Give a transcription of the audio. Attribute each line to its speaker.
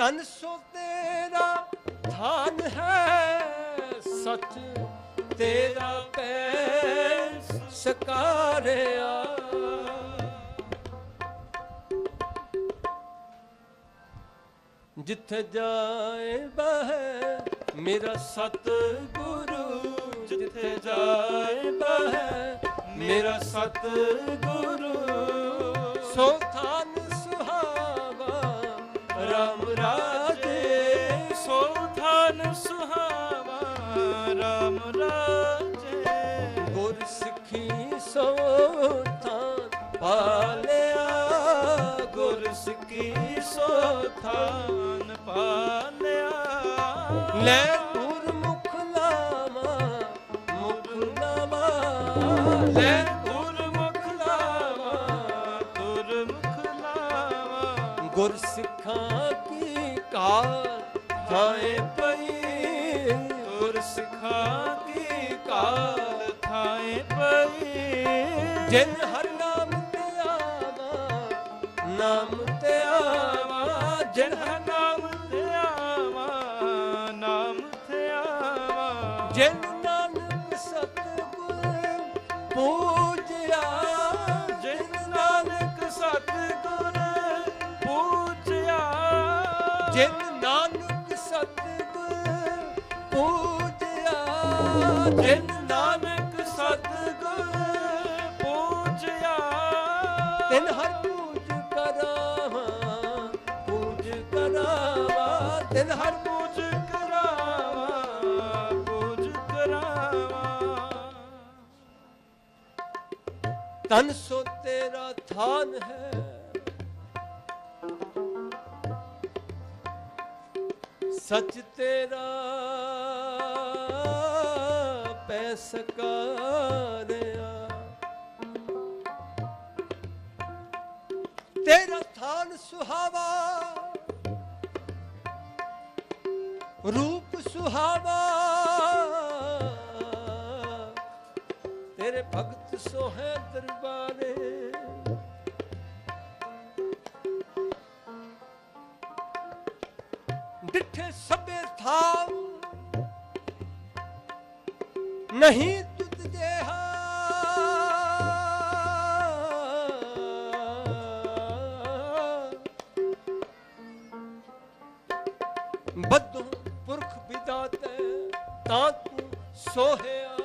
Speaker 1: ਤਨ ਸੋ ਤੇਰਾ ਥਾਨ ਹੈ ਸੱਚ, ਤੇਰਾ ਪੈ ਸਕਾਰਿਆ। ਜਿੱਥੇ ਜਾਏ ਬਹਿ ਮੇਰਾ ਸਤ ਗੁਰੂ ਜਿੱਥੇ ਜਾਏ ਬਹਿ ਮੇਰਾ ਸਤ ਗੁਰੂ ਸੋ ਥਾਨ ਸੁਹਾਵਾ, ਰਾਮ ਰਾਜੇ। ਗੁਰ ਸਿੱਖੀ ਸੋ ਥਾਨ ਪਾਲਿਆ।
Speaker 2: ਗੁਰ ਸਿੱਖੀ ਸੋ ਥਾਨ ਪਾਲਿਆ।
Speaker 1: ਲੈ ਗੁਰਮੁਖ ਲਾਵਾ ਮੁਖ ਲਾਵਾ ਲੈ
Speaker 2: ਗੁਰਮੁਖ ਲਾਵਾ
Speaker 1: ਗੁਰ ਸਿੱਖਾਂ ਕੀ ਕਾਲ ਥਾਏ ਪਈ।
Speaker 2: ਗੁਰ ਸਿਖਾ ਕੀ ਕਾਲ ਥਾਏ ਪਈ
Speaker 1: ਜਿਨ ਹਰ ਨਾਮ ਤੇ ਆਵਾ ਨਾਮ ਤੇ ਆਵਾ ਜਿਨ ਹਰ
Speaker 2: ਨਾਮ ਤੇ ਆਵਾ ਨਾਮ ਤੇ ਆਵਾ
Speaker 1: ਜਿਨ ਨਾਨਕ ਸਤਿਗੁਰ ਪੂਜਿਆ
Speaker 2: ਜਿਨ ਨਾਨਕ ਸਤਿਗੁਰ ਪੂਜਿਆ
Speaker 1: ਜਿਨ ਨਾਨਕ ਸਤਿ ਪੂਜਿਆ
Speaker 2: ਜਿਨ ਨਾਨਕ ਸਤਿਗੁਰ ਪੂਜਿਆ
Speaker 1: ਤਿਨ ਹਰ ਪੂਜ ਕਰਾਵਾਂ ਪੂਜ ਕਰਾਵਾਂ। ਤਿਨ ਹਰ
Speaker 2: ਪੂਜ ਕਰਾਵਾ ਪੂਜ ਕਰਾਵਾ।
Speaker 1: ਤਨ ਸੋ ਤੇਰਾ ਥਾਨ ਹੈ। ਸੱਚ ਤੇਰਾ ਪੈ ਸਕਾਰਿਆ। ਤੇਰਾ ਥਾਨ ਸੁਹਾਵਾ ਰੂਪ ਸੁਹਾਵਾ। ਤੇਰੇ ਭਗਤ ਸੋਹੇ ਦਰਬਾਰੇ ਡਿੱਠੇ ਸਭੇ ਥਾਵ ਨਹੀਂ ਤੁਧ ਜਿਹਾ ਬੱਦੋਂ ਪੁਰਖ ਵਿਦਾਤੇ ਤਾਂ ਤੂੰ ਸੋਹਿਆ।